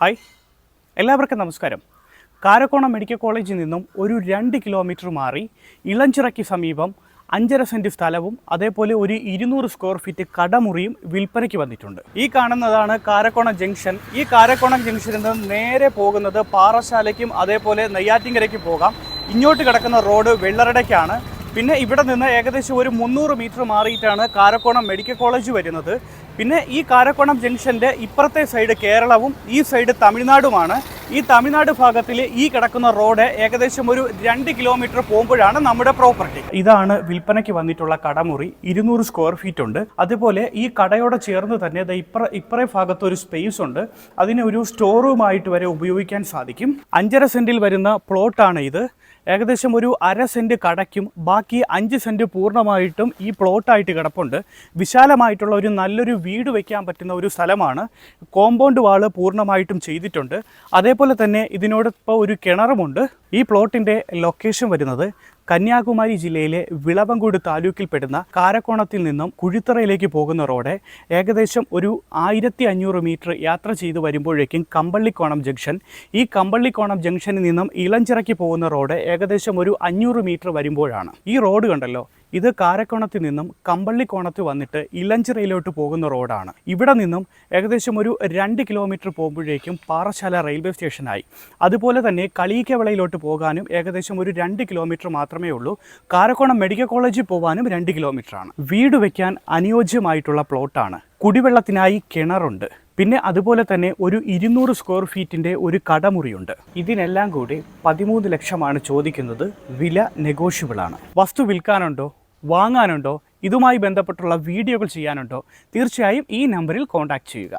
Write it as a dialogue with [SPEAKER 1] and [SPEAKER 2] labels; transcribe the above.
[SPEAKER 1] Hi. എല്ലാവർക്കും നമസ്കാരം. Karakonam medical കോളേജിൽ നിന്നും ഒരു രണ്ട് കിലോമീറ്റർ മാറി ഇളഞ്ചിറയ്ക്ക് സമീപം അഞ്ചര സെന്റ് സ്ഥലവും അതേപോലെ ഒരു ഇരുന്നൂറ് സ്ക്വയർ ഫീറ്റ് കടമുറിയും വിൽപ്പനയ്ക്ക് വന്നിട്ടുണ്ട്. ഈ കാണുന്നതാണ് കാരക്കോണം ജംഗ്ഷൻ. ഈ കാരക്കോണം ജംഗ്ഷനിൽ നിന്ന് നേരെ പോകുന്നത് പാറശാലയ്ക്കും അതേപോലെ നെയ്യാറ്റിങ്കരയ്ക്കും പോകാം. ഇങ്ങോട്ട് കിടക്കുന്ന റോഡ് വെള്ളറടയ്ക്കാണ്. പിന്നെ ഇവിടെ നിന്ന് ഏകദേശം ഒരു മുന്നൂറ് മീറ്റർ മാറിയിട്ടാണ് കാരക്കോണം മെഡിക്കൽ കോളേജ് വരുന്നത്. പിന്നെ ഈ കാരക്കോണം ജംഗ്ഷന്റെ ഇപ്പുറത്തെ സൈഡ് കേരളവും ഈ സൈഡ് തമിഴ്നാടുമാണ്. ഈ തമിഴ്നാട് ഭാഗത്തിൽ ഈ കിടക്കുന്ന റോഡ് ഏകദേശം ഒരു രണ്ട് കിലോമീറ്റർ പോകുമ്പോഴാണ് നമ്മുടെ പ്രോപ്പർട്ടി. ഇതാണ് വിൽപ്പനയ്ക്ക് വന്നിട്ടുള്ള കടമുറി. ഇരുന്നൂറ് സ്ക്വയർ ഫീറ്റ് ഉണ്ട്. അതുപോലെ ഈ കടയോട് ചേർന്ന് തന്നെ ഇപ്പറ ഇപ്പറേ ഭാഗത്ത് ഒരു സ്പേസ് ഉണ്ട്. അതിനെ ഒരു സ്റ്റോർ റൂമായിട്ട് വരെ ഉപയോഗിക്കാൻ സാധിക്കും. അഞ്ചര സെന്റിൽ വരുന്ന പ്ലോട്ടാണ് ഇത്. ഏകദേശം ഒരു അര സെന്റ് കടയ്ക്കും ബാക്കി അഞ്ച് സെന്റ് പൂർണമായിട്ടും ഈ പ്ലോട്ടായിട്ട് കിടപ്പുണ്ട്. വിശാലമായിട്ടുള്ള ഒരു നല്ലൊരു വീട് വയ്ക്കാൻ പറ്റുന്ന ഒരു സ്ഥലമാണ്. കോമ്പൗണ്ട് വാൾ പൂർണമായിട്ടും ചെയ്തിട്ടുണ്ട്. അതേപോലെ തന്നെ ഇതിനോടൊപ്പം ഒരു കിണറുമുണ്ട്. ഈ പ്ലോട്ടിന്റെ ലൊക്കേഷൻ വരുന്നത് കന്യാകുമാരി ജില്ലയിലെ വിളവങ്കോട് താലൂക്കിൽപ്പെടുന്ന കാരക്കോണത്തിൽ നിന്നും കുഴിത്തറയിലേക്ക് പോകുന്ന റോഡ് ഏകദേശം ഒരു ആയിരത്തി അഞ്ഞൂറ് മീറ്റർ യാത്ര ചെയ്തു വരുമ്പോഴേക്കും കമ്പള്ളിക്കോണം ജംഗ്ഷൻ. ഈ കമ്പള്ളിക്കോണം ജംഗ്ഷനിൽ നിന്നും ഇളഞ്ചിറക്കി പോകുന്ന റോഡ് ഏകദേശം ഒരു അഞ്ഞൂറ് മീറ്റർ വരുമ്പോഴാണ്. ഈ റോഡ് കണ്ടല്ലോ ഇത് കാരക്കോണത്തിൽ നിന്നും കമ്പള്ളിക്കോണത്ത് വന്നിട്ട് ഇലഞ്ചിറയിലോട്ട് പോകുന്ന റോഡാണ്. ഇവിടെ നിന്നും ഏകദേശം ഒരു രണ്ട് കിലോമീറ്റർ പോകുമ്പോഴേക്കും പാറശാല റെയിൽവേ സ്റ്റേഷനായി. അതുപോലെ തന്നെ കളിയിക്കവിളയിലോട്ട് പോകാനും ഏകദേശം ഒരു രണ്ട് കിലോമീറ്റർ മാത്രമേ ഉള്ളൂ. കാരക്കോണം മെഡിക്കൽ കോളേജിൽ പോകാനും രണ്ട് കിലോമീറ്ററാണ്. വീട് വയ്ക്കാൻ അനുയോജ്യമായിട്ടുള്ള പ്ലോട്ടാണ്. കുടിവെള്ളത്തിനായി കിണറുണ്ട്. പിന്നെ അതുപോലെ തന്നെ ഒരു ഇരുന്നൂറ് സ്ക്വയർ ഫീറ്റിന്റെ ഒരു കടമുറിയുണ്ട്. ഇതിനെല്ലാം കൂടി പതിമൂന്ന് ലക്ഷമാണ് ചോദിക്കുന്നത്. വില നെഗോഷ്യബിൾ ആണ്. വസ്തു വിൽക്കാനുണ്ടോ? വാങ്ങാനുണ്ടോ? ഇതുമായി ബന്ധപ്പെട്ടുള്ള വീഡിയോകൾ ചെയ്യാനുണ്ടോ? തീർച്ചയായും ഈ നമ്പറിൽ കോൺടാക്റ്റ് ചെയ്യുക.